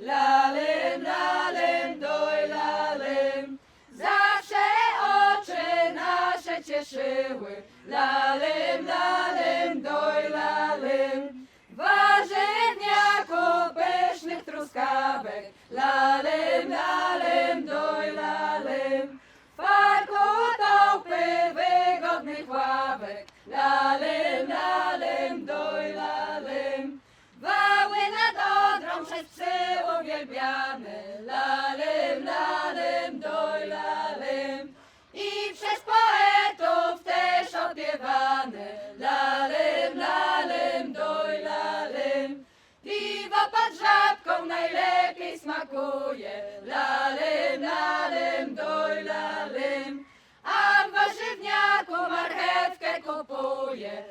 Lalem, lalem, doj lalem, zawsze oczy nasze cieszyły. Lalem, lalem, doj lalem, warzywniaku pysznych truskawek. Lalem, lalem, doj lalem, farku topy wygodnych ławek. Lalem, lalem. Smakuje, lalym, lalym, doj, lalym. A w warzywniaku marchewkę kupuje,